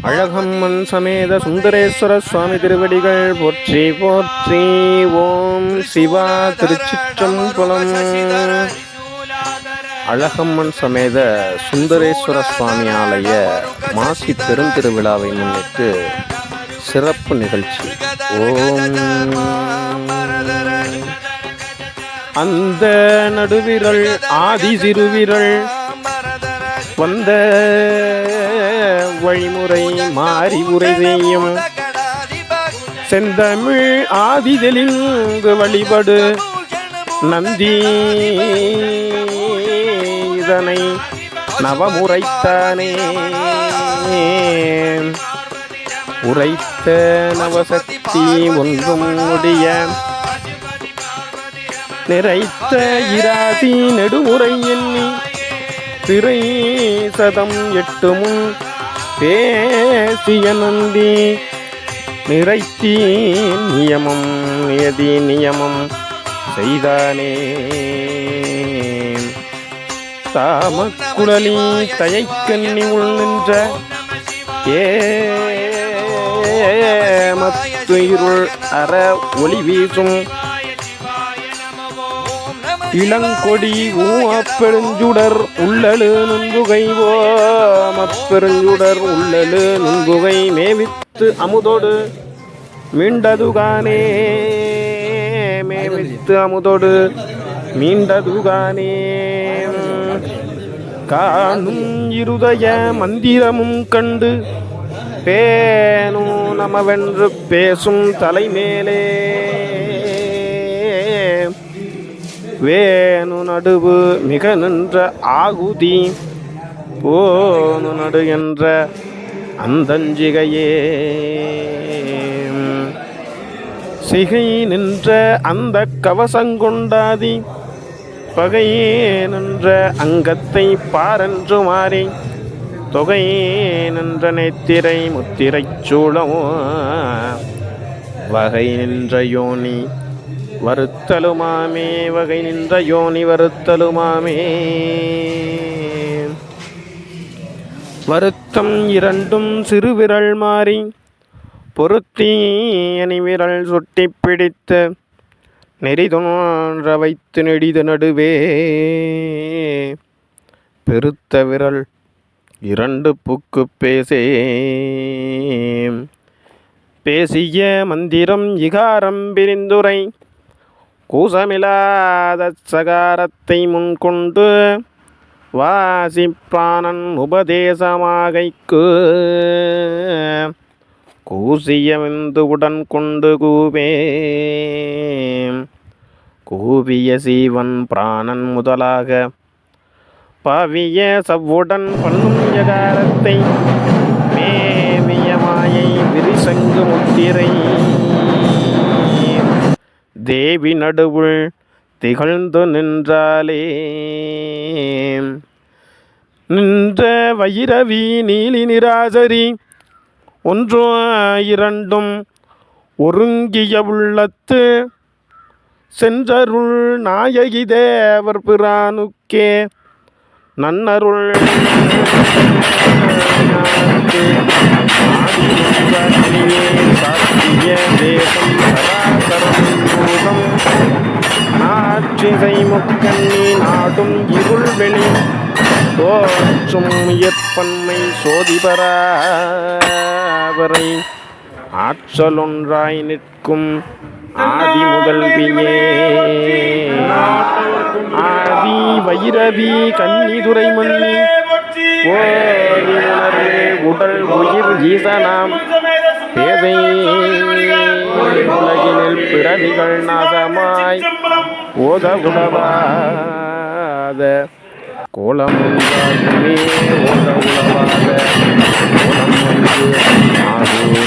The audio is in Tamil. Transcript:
அழகம்மன் சமேத சுந்தரேஸ்வர சுவாமி திருவடிகள் போற்றி போற்றி. ஓம் சிவா திருச்சிற்றம்பலம். அழகம்மன் சமேத சுந்தரேஸ்வர சுவாமி ஆலய மாசி பெருந்திருவிழாவை முன்னிட்டு சிறப்பு நிகழ்ச்சி. ஓம். அந்த நடுவிரல் ஆதி சிறுவிரல் வந்த வழிமுறை மாறி உரை செய்யும் செந்தமிழ் ஆதிதலிங்கு வழிபடு நந்தி. இதனை நவமுறைத்தானே. உரைத்த நவசக்தி ஒன்றும் முடிய நிறைத்த இராசி நெடுமுறை எண்ணி திரை சதம் எட்டு முன் பேசிய நந்தி நிறைத்தி நியமம் நியதி நியமம் செய்தானே. தாமக்குழலி தயக்கண்ணி உள் நின்ற ஏமத்து இருள் அற ஒளி வீசும் இளங்கொடி ஊப்பெருஞ்சுடர் உள்ளலு நுண்புகை ஓமப்பெருஞ்சுடர் உள்ளலு நுண்புகை மேவித்து அமுதோடு மீண்டதுகானே மேவித்து அமுதோடு மீண்டதுகானே. காணும் இருதய மந்திரமும் கண்டு பேனு நமவென்று பேசும் தலைமேலே. வேணு நடுவு மிக நின்ற ஆகுதி போனு நடு என்ற அந்தஞ்சிகையே. சிகை நின்ற அந்த கவசங்கொண்டாதி பகையே நின்ற அங்கத்தை பாரன்று மாறி தொகையே நின்ற நெத்திரை முத்திரைச் சூழமோ வகை நின்ற யோனி வருத்தலுமாமே வகை நின்ற யோனி வருத்தலுமாமே. வருத்தம் இரண்டும் சிறுவிரல் மாறி பொருத்தி அணிவிரல் சுட்டி பிடித்து நெறிதோன்ற வைத்து நெடிது நடுவே. பெருத்த விரல் இரண்டு புக்கு பேசே. பேசிய மந்திரம் இகாரம் பிரிந்துரை கூசமில்லாத சகாரத்தை முன்கொண்டு வாசிப்பானன் உபதேசமாகைக்கு கூசிய உடன் கொண்டு கூவே. கூவிய சீவன் பிராணன் முதலாக பவிய சவ்வுடன் பண்ணும் யகாரத்தை மேவிய மாயை விரிசங்கு முத்திரை. தேவி நடுவுள் திகழ்ந்து நின்றாலே நின்ற வைரவி நீலி நிராசரி ஒன்றோ இரண்டும் ஒருங்கிய உள்ளத்து. சென்றருள் நாயகி தேவர் பிரானுக்கே நன்னருள் சாத்திய தேசம் சராசரம் பூதம் முக்கண்ணி நாடும் இருள் வெளி தோற்றும் இயற்பன்மை சோதிபராவரை ஆற்றலொன்றாய் நிற்கும் ஆதி முதல்வியே ஆதி வைரவி கன்னிதுரை மன்னி ஓரியுணர்வு உடல் உயிர் ஈசனாம் பேதை உலகினில் பிறவிகள் நாசமாய் ஓத உணவாத கோலம் ஒன்றாகுமே ஓத உணவாத கோலம் ஆகுமே